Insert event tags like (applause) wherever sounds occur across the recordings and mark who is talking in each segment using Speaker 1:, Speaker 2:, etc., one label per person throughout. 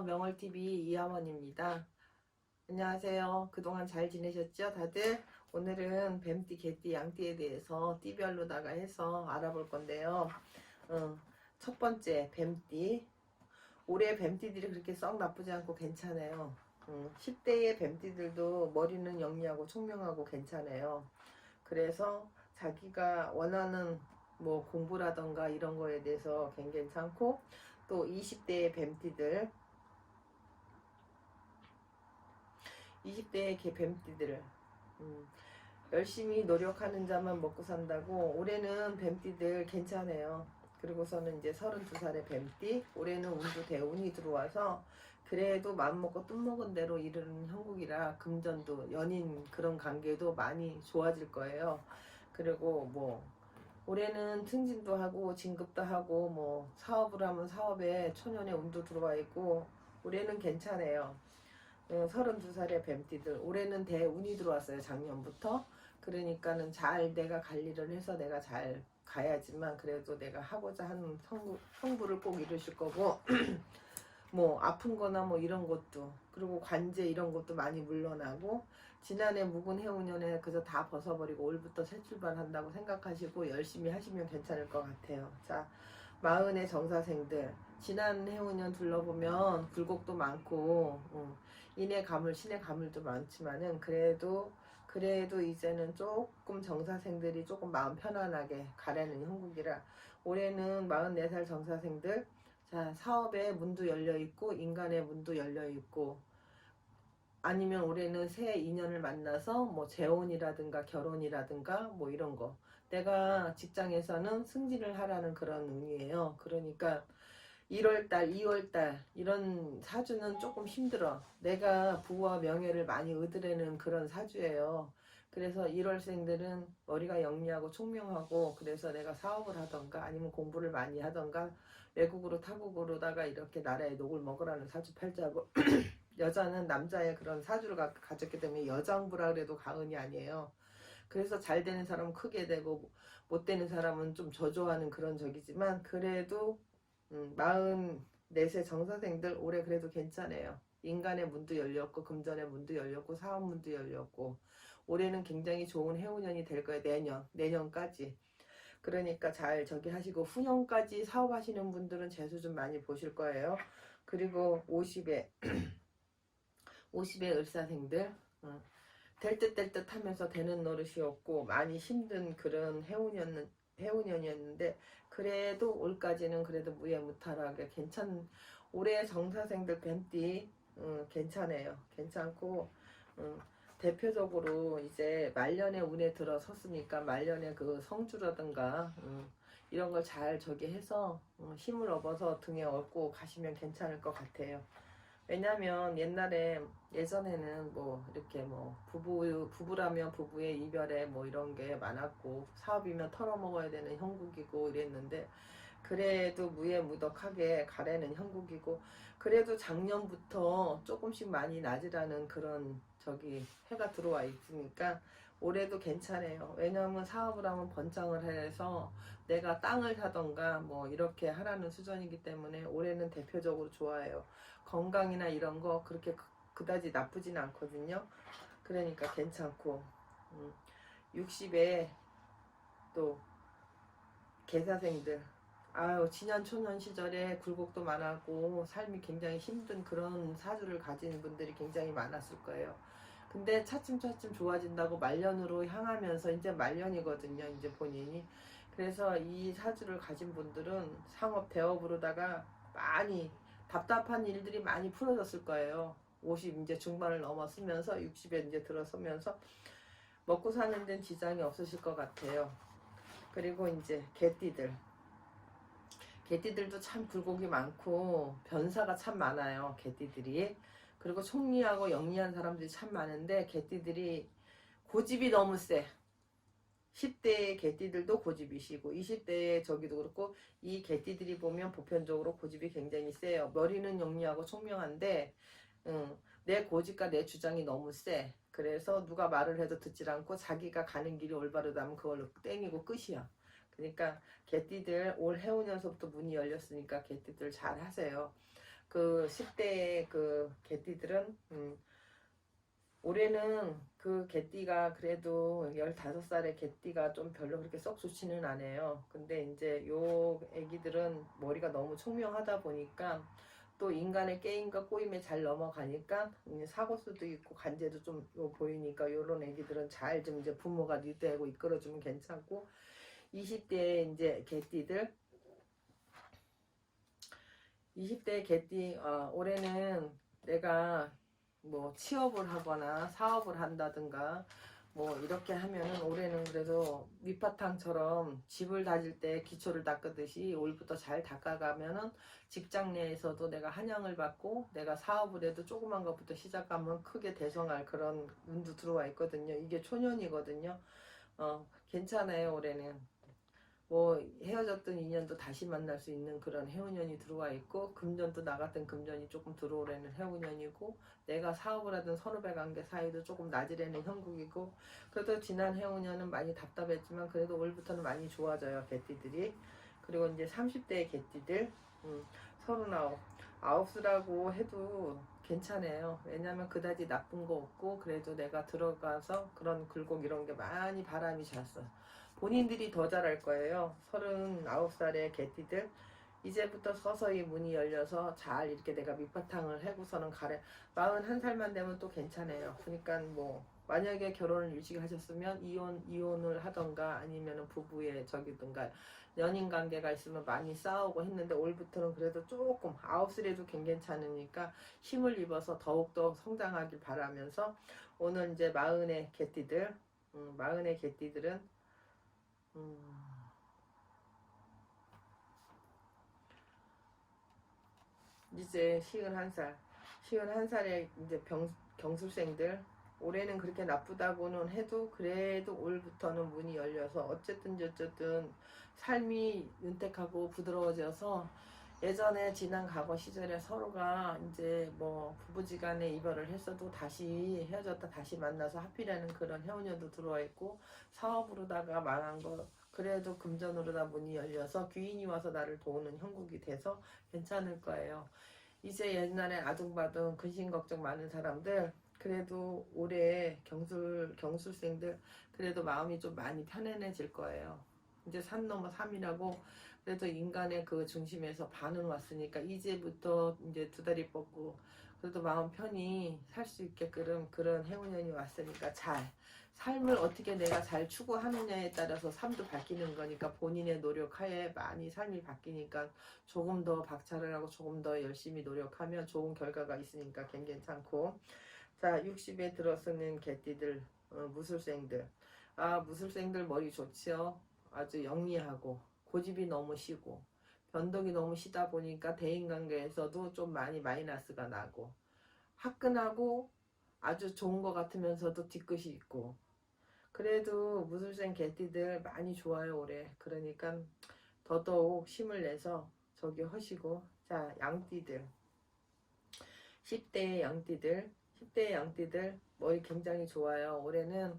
Speaker 1: 명월TV 이하원입니다. 안녕하세요. 그동안 잘 지내셨죠? 다들? 오늘은 뱀띠, 개띠, 양띠에 대해서 띠별로다가 해서 알아볼 건데요. 어, 첫 번째, 뱀띠. 올해 뱀띠들이 그렇게 썩 나쁘지 않고 괜찮아요. 음, 10대의 뱀띠들도 머리는 영리하고 총명하고 괜찮아요. 그래서 자기가 원하는 뭐 공부라던가 이런 거에 대해서 괜찮고 또 20대의 뱀띠들 20대의 개 뱀띠들을 음, 열심히 노력하는 자만 먹고 산다고 올해는 뱀띠들 괜찮아요. 그리고서는 이제 32살의 뱀띠 올해는 운도 대운이 들어와서 그래도 마음먹고 뜻먹은 대로 이르는 형국이라 금전도 연인 그런 관계도 많이 좋아질 거예요. 그리고 뭐 올해는 승진도 하고 진급도 하고 뭐 사업을 하면 사업에 초년의 운도 들어와 있고 올해는 괜찮아요. 어, 32살의 뱀띠들. 올해는 대운이 들어왔어요 작년부터. 그러니까는 잘 내가 관리를 해서 내가 잘 가야지만 그래도 내가 하고자 하는 성부, 성부를 꼭 이루실 거고 (clears throat) 뭐 아픈 거나 뭐 이런 것도 그리고 관제 이런 것도 많이 물러나고 지난해 묵은 해운년에 그저 다 벗어버리고 올부터 새 출발한다고 생각하시고 열심히 하시면 괜찮을 것 같아요. 자, 마흔의 정사생들 지난 해운년 둘러보면 굴곡도 많고 어, 인의 가물 신의 가물도 많지만은 그래도 그래도 이제는 조금 정사생들이 조금 마음 편안하게 가려는 형국이라 올해는 44살 정사생들 자 사업의 문도 열려 있고 인간의 문도 열려 있고 아니면 올해는 새 인연을 만나서 뭐 재혼이라든가 결혼이라든가 뭐 이런 거 내가 직장에서는 승진을 하라는 그런 의미예요. 그러니까 1월달, 2월달 이런 사주는 조금 힘들어. 내가 부와 명예를 많이 얻으려는 그런 사주예요. 그래서 1월생들은 머리가 영리하고 총명하고 그래서 내가 사업을 하던가 아니면 공부를 많이 하던가 외국으로 타국으로다가 이렇게 나라에 녹을 먹으라는 사주 팔자고 (clears throat) 여자는 남자의 그런 사주를 가, 가졌기 때문에 여장부라 그래도 가은이 아니에요. 그래서 잘 되는 사람은 크게 되고 못 되는 사람은 좀 저조하는 그런 적이지만 그래도 음, 44세 정사생들 올해 그래도 괜찮아요. 인간의 문도 열렸고 금전의 문도 열렸고 사업 문도 열렸고 올해는 굉장히 좋은 해운년이 될 거예요. 내년 내년까지. 그러니까 잘 저기 하시고 후년까지 사업하시는 분들은 재수 좀 많이 보실 거예요. 그리고 50에 50의 (clears throat) 을사생들 어, 될듯 될 듯 하면서 되는 노릇이 없고 많이 힘든 그런 해운년 해운년이었는데 그래도 올까지는 그래도 무예무탈하게 괜찮 올해 정사생들 뱀띠 음, 괜찮아요 괜찮고 음, 대표적으로 이제 말년의 운에 들어섰으니까 말년의 그 성주라든가 음, 이런 걸 잘 저기 해서 음, 힘을 얻어서 등에 업고 가시면 괜찮을 것 같아요. 왜냐면 옛날에 예전에는 뭐 이렇게 뭐 부부 부부라면 부부의 이별에 뭐 이런 게 많았고 사업이면 털어먹어야 되는 형국이고 이랬는데 그래도 무예무덕하게 가래는 형국이고 그래도 작년부터 조금씩 많이 낮으라는 그런 저기 해가 들어와 있으니까 올해도 괜찮아요. 왜냐하면 사업을 하면 번창을 해서 내가 땅을 사던가 뭐 이렇게 하라는 수준이기 때문에 올해는 대표적으로 좋아요. 건강이나 이런 거 그렇게 그- 그다지 나쁘진 않거든요. 그러니까 괜찮고 음, 60에 또 개사생들 아유 지난 초년 시절에 굴곡도 많았고 삶이 굉장히 힘든 그런 사주를 가진 분들이 굉장히 많았을 거예요. 근데 차츰차츰 좋아진다고 말년으로 향하면서 이제 말년이거든요. 이제 본인이 그래서 이 사주를 가진 분들은 상업 대업으로다가 많이 답답한 일들이 많이 풀어졌을 거예요. 50 이제 중반을 넘었으면서 60에 이제 들어서면서 먹고 사는 데는 지장이 없으실 것 같아요. 그리고 이제 개띠들. 개띠들도 참 굴곡이 많고 변사가 참 많아요. 개띠들이. 그리고 총리하고 영리한 사람들이 참 많은데 개띠들이 고집이 너무 세. 10대의 개띠들도 고집이 시고 20대의 저기도 그렇고 이 개띠들이 보면 보편적으로 고집이 굉장히 세요. 머리는 영리하고 총명한데 음, 내 고집과 내 주장이 너무 세. 그래서 누가 말을 해도 듣질 않고 자기가 가는 길이 올바르다면 그걸로 땡이고 끝이야. 그러니까 개띠들 올 해오년서부터 문이 열렸으니까 개띠들 잘 하세요. 그 10대의 그 개띠들은 음, 올해는 그 개띠가 그래도 15살의 개띠가 좀 별로 그렇게 썩 좋지는 않아요. 근데 이제 요 애기들은 머리가 너무 총명하다 보니까 또 인간의 게임과 꼬임에 잘 넘어가니까 사고수도 있고 간제도 좀요 보이니까 요런 애기들은 잘 좀 이제 부모가 리드하고 이끌어주면 괜찮고 20대 이제 개띠들 20대 개띠 어, 올해는 내가 뭐 취업을 하거나 사업을 한다든가 뭐 이렇게 하면은 올해는 그래도 밑바탕처럼 집을 다질 때 기초를 닦듯이 올부터 잘 닦아가면은 직장 내에서도 내가 한양을 받고 내가 사업을 해도 조그만 것부터 시작하면 크게 대성할 그런 운도 들어와 있거든요. 이게 초년이거든요. 어 괜찮아요 올해는. 뭐 헤어졌던 인연도 다시 만날 수 있는 그런 해운년이 들어와 있고 금전도 나 같은 금전이 조금 들어오려는 해운년이고 내가 사업을 하던 선후배 관계 사이도 조금 낮으려는 형국이고 그래도 지난 해운년은 많이 답답했지만 그래도 올부터는 많이 좋아져요 개띠들이. 그리고 이제 30대의 개띠들 음, 39 아홉수라고 해도 괜찮아요 왜냐면 그다지 나쁜 거 없고 그래도 내가 들어가서 그런 굴곡 이런 게 많이 바람이 잤어 본인들이 더 잘할 거예요. 39살의 개띠들. 이제부터 서서히 문이 열려서 잘 이렇게 내가 밑바탕을 해고서는 가래. 41살만 되면 또 괜찮아요. 그러니까 뭐, 만약에 결혼을 일찍 하셨으면 이혼, 이혼을 하던가 아니면 부부의 적이든가 연인 관계가 있으면 많이 싸우고 했는데 올부터는 그래도 조금 아홉살에도 괜찮으니까 힘을 입어서 더욱더 성장하길 바라면서 오늘 이제 마흔의 개띠들, 음, 마흔의 개띠들은 음. 이제 시은 한 살, 시은 한 살의 이제 병, 경술생들 올해는 그렇게 나쁘다고는 해도 그래도 올부터는 문이 열려서 어쨌든 어쨌든 삶이 윤택하고 부드러워져서 예전에 지난 과거 시절에 서로가 이제 뭐 부부지간에 이별을 했어도 다시 헤어졌다 다시 만나서 하필이라는 그런 해운년도 들어와 있고 사업으로다가 망한 거 그래도 금전으로다 문이 열려서 귀인이 와서 나를 도우는 형국이 돼서 괜찮을 거예요. 이제 옛날에 아둥바둥 근심 걱정 많은 사람들 그래도 올해 경술 경술생들 그래도 마음이 좀 많이 편안해질 거예요. 이제 산 넘어 삼이라고 그래도 인간의 그 중심에서 반은 왔으니까 이제부터 이제 두 다리 뻗고 그래도 마음 편히 살 수 있게끔 그런 해운년이 왔으니까 잘 삶을 어떻게 내가 잘 추구하느냐에 따라서 삶도 바뀌는 거니까 본인의 노력하에 많이 삶이 바뀌니까 조금 더 박차를 하고 조금 더 열심히 노력하면 좋은 결과가 있으니까 괜찮고 자 60에 들어서는 개띠들 어, 무술생들. 아 무술생들 머리 좋지요? 아주 영리하고 고집이 너무 시고 변덕이 너무 시다 보니까 대인관계에서도 좀 많이 마이너스가 나고 화끈하고 아주 좋은 것 같으면서도 뒤끝이 있고. 그래도 무술생 개띠들 많이 좋아요 올해. 그러니까 더더욱 힘을 내서 저기 하시고 자 양띠들. 10대의 양띠들 10대의 양띠들 머리 굉장히 좋아요 올해는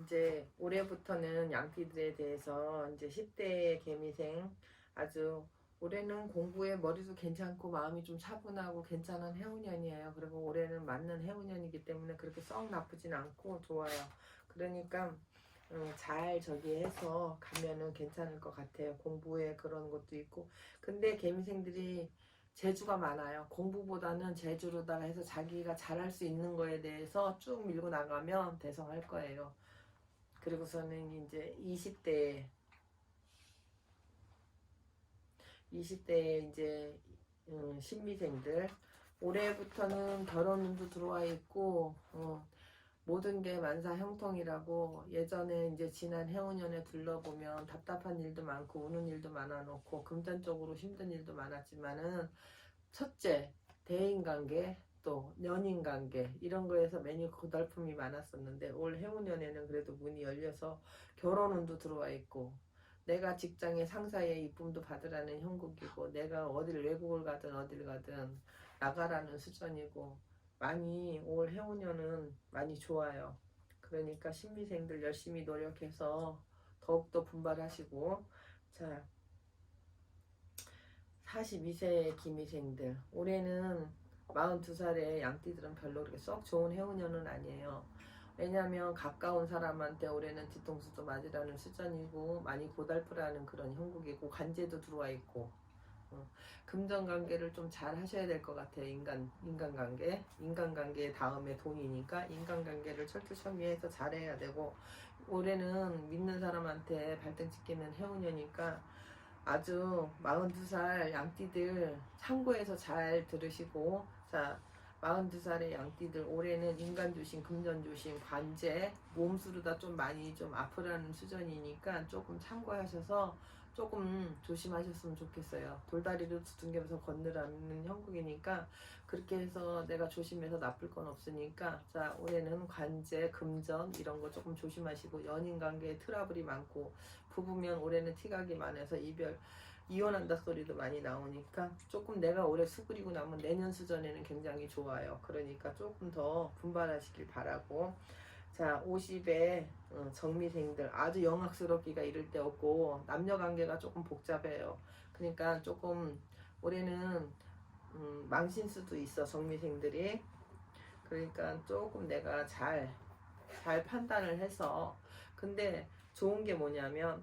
Speaker 1: 이제 올해부터는 양띠들에 대해서 이제 10대의 개미생 아주 올해는 공부에 머리도 괜찮고 마음이 좀 차분하고 괜찮은 해운년이에요. 그리고 올해는 맞는 해운년이기 때문에 그렇게 썩 나쁘진 않고 좋아요. 그러니까 음, 잘 저기 해서 가면은 괜찮을 것 같아요. 공부에 그런 것도 있고. 근데 개미생들이 재주가 많아요. 공부보다는 재주로다가 해서 자기가 잘할 수 있는 거에 대해서 쭉 밀고 나가면 대성할 거예요. 그리고서는 이제 20대 20대 이제 음, 신미생들 올해부터는 결혼운도 들어와 있고 어, 모든 게 만사 형통이라고 예전에 이제 지난 해운년에 둘러보면 답답한 일도 많고 우는 일도 많아놓고 금전적으로 힘든 일도 많았지만은 첫째 대인관계 또 연인관계 이런 거에서 매니 고달픔이 많았었는데 올 해운년에는 그래도 문이 열려서 결혼운도 들어와 있고 내가 직장의 상사의 이쁨도 받으라는 형국이고 내가 어딜 외국을 가든 어딜 가든 나가라는 수준이고 많이 올 해운년은 많이 좋아요. 그러니까 신미생들 열심히 노력해서 더욱더 분발하시고 자 42세의 기미생들 올해는 42살의 양띠들은 별로 그렇게 썩 좋은 해운년은 아니에요. 왜냐하면 가까운 사람한테 올해는 뒤통수도 맞으라는 수전이고 많이 고달프라는 그런 형국이고 관제도 들어와 있고 어, 금전 관계를 좀 잘 하셔야 될 것 같아요. 인간 인간 관계 인간 관계 다음에 돈이니까 인간 관계를 철두철미해서 잘해야 되고 올해는 믿는 사람한테 발등 찍기는 해운년이니까 아주 42살 양띠들 참고해서 잘 들으시고 자 42살의 양띠들 올해는 인간 조심, 금전 조심, 관제, 몸수르다 좀 많이 좀 아프라는 수준이니까 조금 참고하셔서 조금 조심하셨으면 좋겠어요. 돌다리를 두둥겨서 건너라는 형국이니까 그렇게 해서 내가 조심해서 나쁠 건 없으니까 자 올해는 관제, 금전 이런 거 조금 조심하시고 연인 관계에 트러블이 많고 부부면 올해는 티각이 많아서 이별 이혼한다 소리도 많이 나오니까 조금 내가 올해 수그리고 나면 내년 수전에는 굉장히 좋아요. 그러니까 조금 더 분발하시길 바라고. 자, 50에 정미생들 아주 영악스럽기가 이를 데 없고 남녀 관계가 조금 복잡해요. 그러니까 조금 올해는 음, 망신 수도 있어 정미생들이. 그러니까 조금 내가 잘 잘 판단을 해서 근데 좋은 게 뭐냐면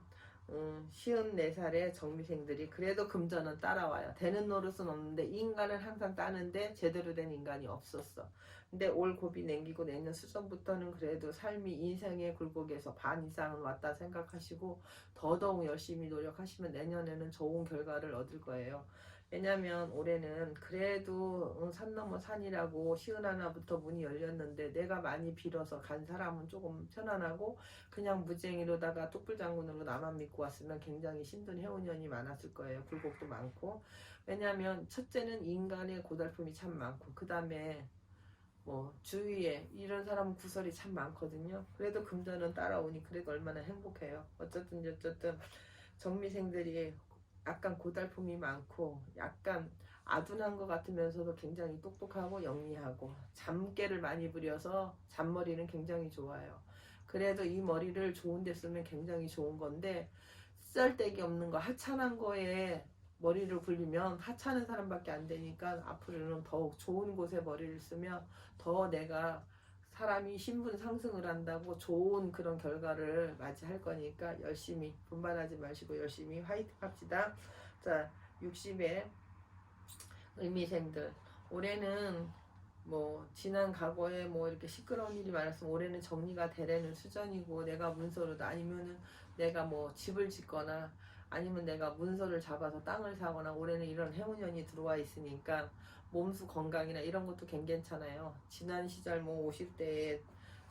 Speaker 1: 음, 54살의 정미생들이 그래도 금전은 따라와요. 되는 노릇은 없는데 인간은 항상 따는데 제대로 된 인간이 없었어. 근데 올 고비 냉기고 내년 수전부터는 그래도 삶이 인생의 굴곡에서 반 이상은 왔다 생각하시고 더더욱 열심히 노력하시면 내년에는 좋은 결과를 얻을 거예요. 왜냐면 올해는 그래도 응, 산 넘어 산이라고 시은 하나부터 문이 열렸는데 내가 많이 빌어서 간 사람은 조금 편안하고 그냥 무쟁이로다가 뚝불 장군으로 나만 믿고 왔으면 굉장히 힘든 해운년이 많았을 거예요. 굴곡도 많고 왜냐하면 첫째는 인간의 고달픔이 참 많고 그 다음에 뭐 주위에 이런 사람 구설이 참 많거든요. 그래도 금전은 따라오니 그래도 얼마나 행복해요. 어쨌든 어쨌든 정미생들이 약간 고달픔이 많고 약간 아둔한 것 같으면서도 굉장히 똑똑하고 영리하고 잠깨를 많이 부려서 잔머리는 굉장히 좋아요. 그래도 이 머리를 좋은 데 쓰면 굉장히 좋은 건데 쓸데기 없는 거 하찮은 거에 머리를 굴리면 하찮은 사람밖에 안 되니까 앞으로는 더욱 좋은 곳에 머리를 쓰면 더 내가 사람이 신분 상승을 한다고 좋은 그런 결과를 맞이할 거니까 열심히 분발하지 마시고 열심히 화이팅 합시다. 자, 60에 의미생들 올해는 뭐 지난 과거에 뭐 이렇게 시끄러운 일이 많았으면 올해는 정리가 되려는 수준이고 내가 문서로도 아니면은 내가 뭐 집을 짓거나 아니면 내가 문서를 잡아서 땅을 사거나 올해는 이런 해운년이 들어와 있으니까 몸수 건강이나 이런 것도 괜찮잖아요. 지난 시절 뭐 50대에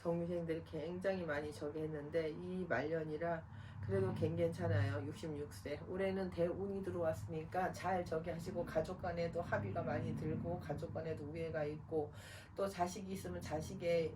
Speaker 1: 정미생들이 굉장히 많이 저기 했는데 이 말년이라 그래도 괜찮아요. 66세. 올해는 대운이 들어왔으니까 잘 저기 하시고 가족 간에도 합의가 많이 들고 가족 간에도 우애가 있고 또 자식이 있으면 자식의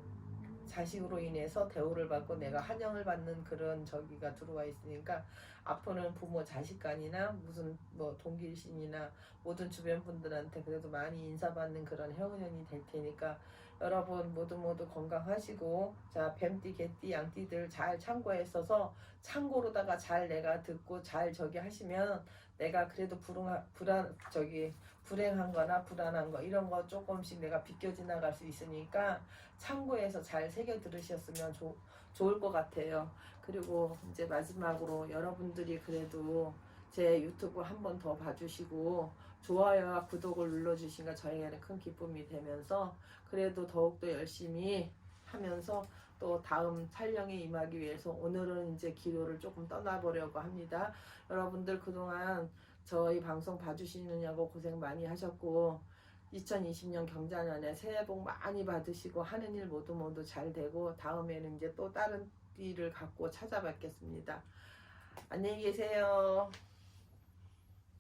Speaker 1: 자식으로 인해서 대우를 받고 내가 환영을 받는 그런 저기가 들어와 있으니까 앞으로는 부모 자식 간이나 무슨 뭐 동길신이나 모든 주변 분들한테 그래도 많이 인사받는 그런 해운년이 될 테니까 여러분 모두 모두 건강하시고 자 뱀띠 개띠 양띠들 잘 참고했어서 참고로다가 잘 내가 듣고 잘 저기 하시면 내가 그래도 불안 불안 저기 불행한 거나 불안한 거 이런 거 조금씩 내가 비껴 지나갈 수 있으니까 참고해서 잘 새겨 들으셨으면 좋 좋을 것 같아요. 그리고 이제 마지막으로 여러분들이 그래도 제 유튜브 한 번 더 봐주시고 좋아요와 구독을 눌러주시니까 저에게는 큰 기쁨이 되면서 그래도 더욱더 열심히 하면서 또 다음 촬영에 임하기 위해서 오늘은 이제 기도를 조금 떠나보려고 합니다. 여러분들 그동안 저희 방송 봐주시느냐고 고생 많이 하셨고 2020년 경자년에 새해 복 많이 받으시고 하는 일 모두 모두 잘 되고 다음에는 이제 또 다른 일을 갖고 찾아뵙겠습니다. 안녕히 계세요.